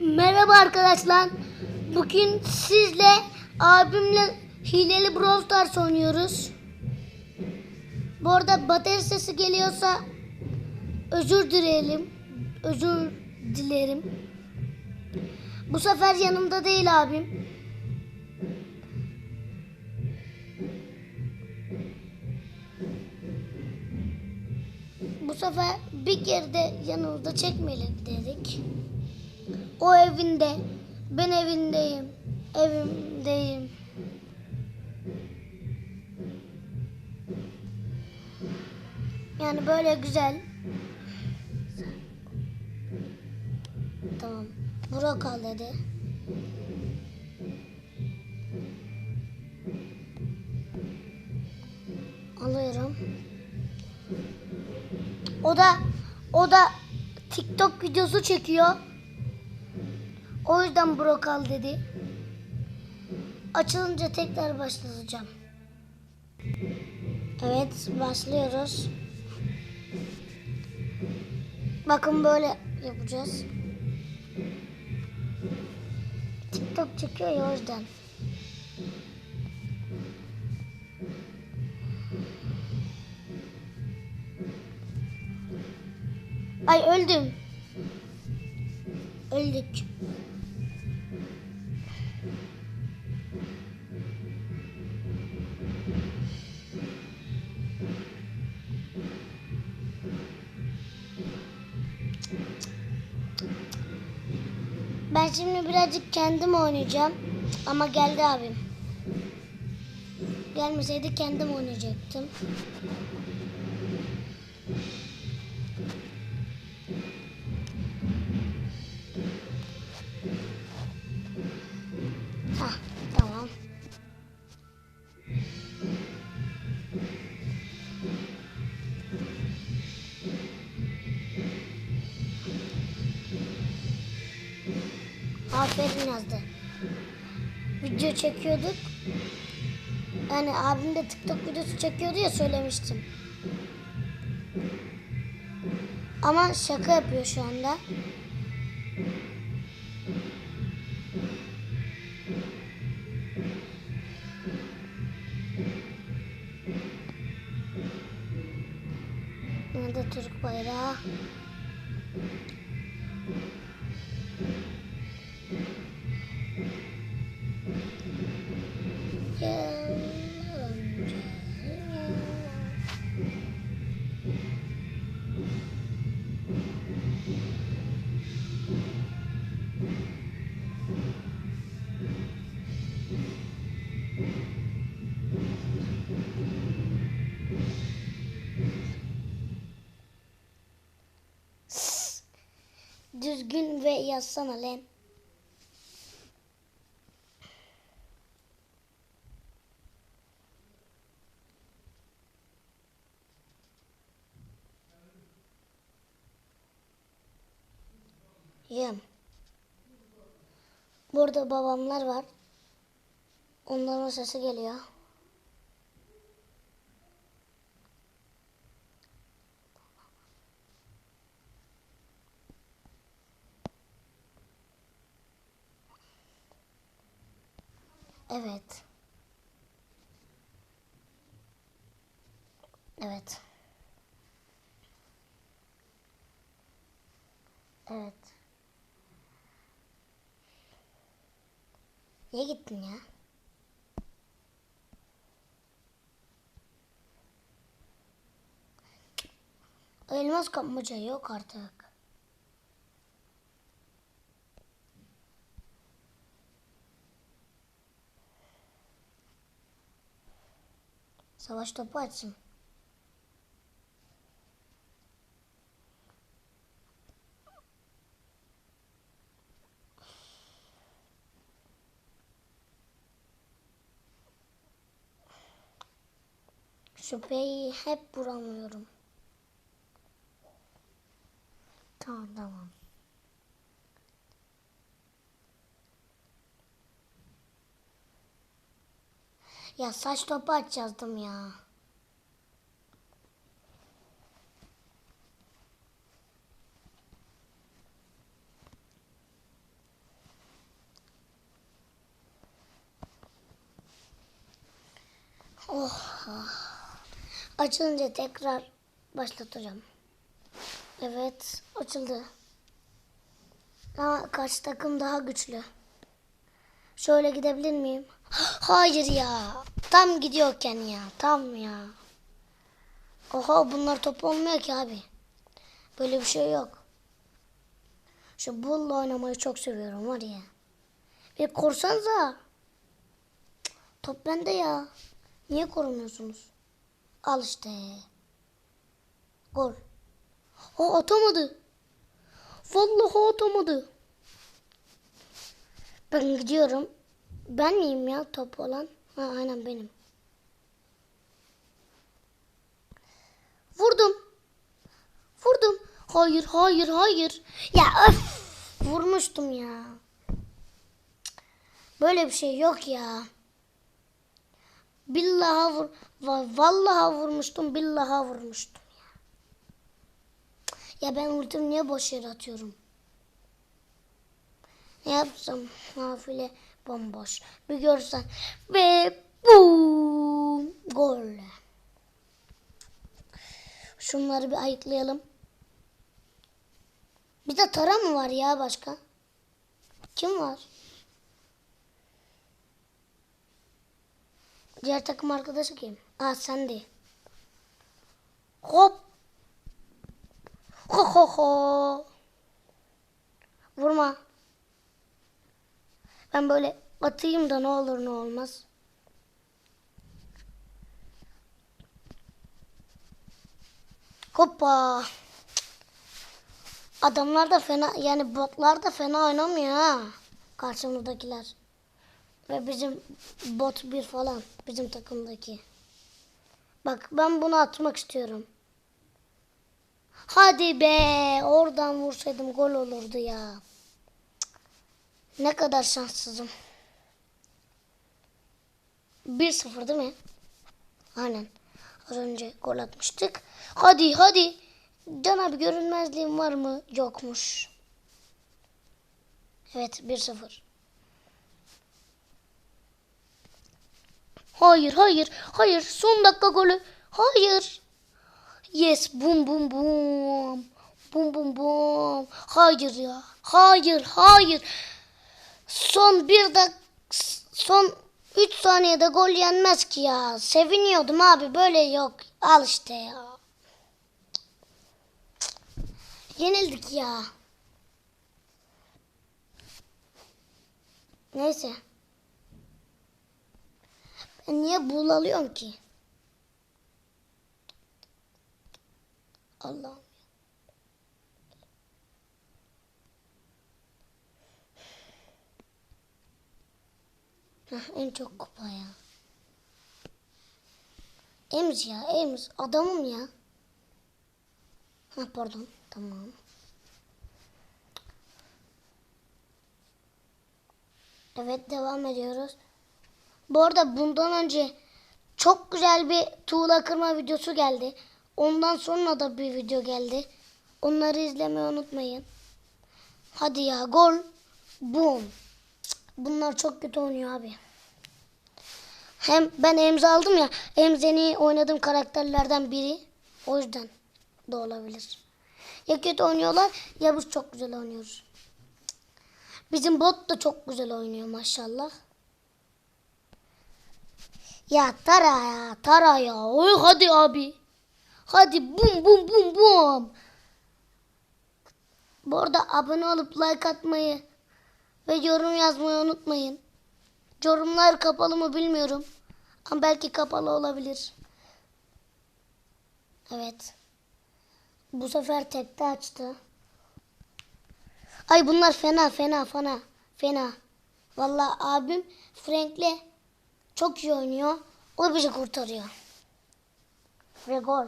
Merhaba arkadaşlar. Bugün sizle abimle hileli Brawl Stars oynuyoruz. Bu arada bateri sesi geliyorsa özür dileyelim. Özür dilerim. Bu sefer yanımda değil abim. Bu sefer bir kere de yanımızda çekmeyelim dedik. O evinde, ben evindeyim, evimdeyim. Yani böyle güzel. Tamam. Burak al dedi. Alıyorum. O da o da TikTok videosu çekiyor. O yüzden Burak al dedi. Açılınca tekrar başlatacağım. Evet başlıyoruz. Bakın böyle yapacağız. TikTok çekiyor ya o yüzden. Ay öldüm. Öldük. Şimdi birazcık kendim oynayacağım. Ama geldi abim. Gelmeseydi kendim oynayacaktım. Aferin yazdı. Video çekiyorduk. Yani abim de TikTok videosu çekiyordu ya söylemiştim. Ama şaka yapıyor şu anda. Nerede Türk bayrağı? Düzgün ve yazsana lan. Yem. Burada babamlar var. Onların sesi geliyor. Evet. Evet. Evet. Niye gittin ya? Elmas kapmaca yok artık. Savaş topu açsın. Şüpheyi hep bulamıyorum. Tamam tamam. Ya saç topu aç yazdım ya. Oha. Açılınca tekrar başlatacağım. Evet açıldı. Ama karşı takım daha güçlü. Şöyle gidebilir miyim? Hayır ya. Tam gidiyorken ya. Tam ya. Oha bunlar top olmuyor ki abi. Böyle bir şey yok. Şu bulla oynamayı çok seviyorum var ya. Bir korsanıza. Top bende ya. Niye korumuyorsunuz? Al işte. Gol. O atamadı. Vallahi atamadı. Ben gidiyorum. Ben miyim ya top olan? Ha, aynen benim. Vurdum. Vurdum. Hayır, hayır, hayır. Ya öf. Vurmuştum ya. Böyle bir şey yok ya. Billaha vur. va- Vallahi vurmuştum, billaha vurmuştum ya. Ya ben ultimi niye boş yere atıyorum? Ne yapsam nafile bomboş. Bir görsen ve boom gol. Şunları bir ayıklayalım. Bir de Tara mı var ya başka? Kim var? Diğer takım arkadaşı kim? Aa sen de. Hop. Ho ho ho. Vurma. Ben böyle atayım da ne olur ne olmaz. Hoppa. Adamlar da fena yani botlar da fena oynamıyor ha. Karşımızdakiler. Ve bizim bot bir falan bizim takımdaki. Bak ben bunu atmak istiyorum. Hadi be oradan vursaydım gol olurdu ya. Ne kadar şanssızım. 1-0 değil mi? Aynen. Az önce gol atmıştık. Hadi hadi. Can abi görünmezliğim var mı? Yokmuş. Evet 1-0. Hayır hayır hayır son dakika golü. Hayır. Yes bum bum bum. Bum bum bum. Hayır ya. Hayır hayır. Son bir dak son 3 saniyede gol yenmez ki ya. Seviniyordum abi böyle yok. Al işte ya. Yenildik ya. Neyse. Ben niye buğulanıyorum ki? Allah'ım. En çok kupa ya. Ems ya Ems adamım ya. Ha pardon tamam. Evet devam ediyoruz. Bu arada bundan önce çok güzel bir tuğla kırma videosu geldi. Ondan sonra da bir video geldi. Onları izlemeyi unutmayın. Hadi ya gol. Boom. Bunlar çok kötü oynuyor abi. Hem ben Emze aldım ya. Emze'ni oynadığım karakterlerden biri. O yüzden de olabilir. Ya kötü oynuyorlar ya biz çok güzel oynuyoruz. Bizim bot da çok güzel oynuyor maşallah. Ya Tara ya Tara ya. Oy hadi abi. Hadi bum bum bum bum. Bu arada abone olup like atmayı ve yorum yazmayı unutmayın. Yorumlar kapalı mı bilmiyorum. Ama belki kapalı olabilir. Evet. Bu sefer tekte açtı. Ay bunlar fena fena fena fena. Vallahi abim Frank'le çok iyi oynuyor. O bizi kurtarıyor. Ve gol.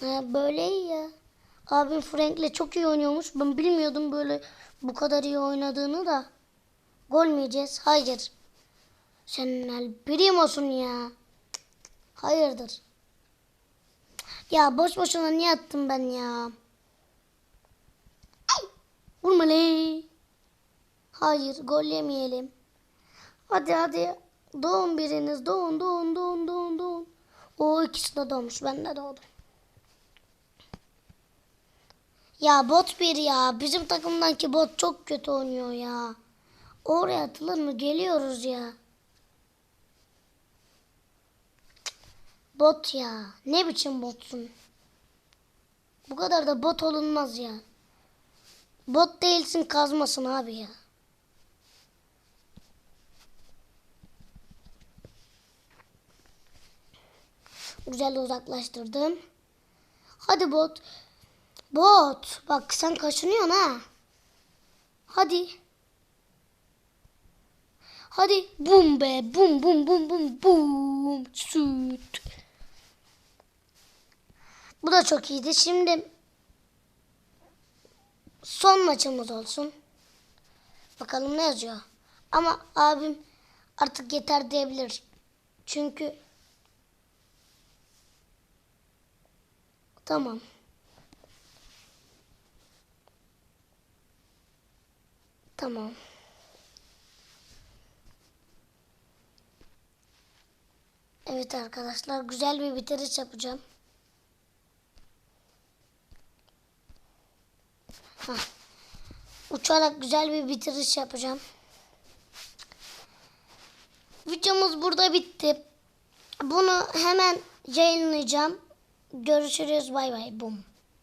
Ha, böyle iyi ya. Abim Frank'le çok iyi oynuyormuş. Ben bilmiyordum böyle bu kadar iyi oynadığını da. Gol mü yiyeceğiz? Hayır. Sen el primosun ya. Hayırdır? Ya boş boşuna niye attım ben ya? Ay! Vurma le. Hayır gol yemeyelim. Hadi hadi. Doğun biriniz. Doğun doğun doğun doğun doğun. O ikisi de doğmuş. Ben de doğdum. Ya bot bir ya. Bizim takımdaki bot çok kötü oynuyor ya. Oraya atılır mı? Geliyoruz ya. Bot ya. Ne biçim botsun? Bu kadar da bot olunmaz ya. Bot değilsin kazmasın abi ya. Güzel uzaklaştırdım. Hadi bot. Bot. Bak sen kaşınıyorsun ha. Hadi. Hadi. Bum be. Bum bum bum bum bum. Süt. Bu da çok iyiydi. Şimdi son maçımız olsun. Bakalım ne yazıyor. Ama abim artık yeter diyebilir. Çünkü tamam. Tamam. Evet arkadaşlar güzel bir bitiriş yapacağım. Hah. Uçarak güzel bir bitiriş yapacağım. Videomuz burada bitti. Bunu hemen yayınlayacağım. Görüşürüz bay bay. Bum.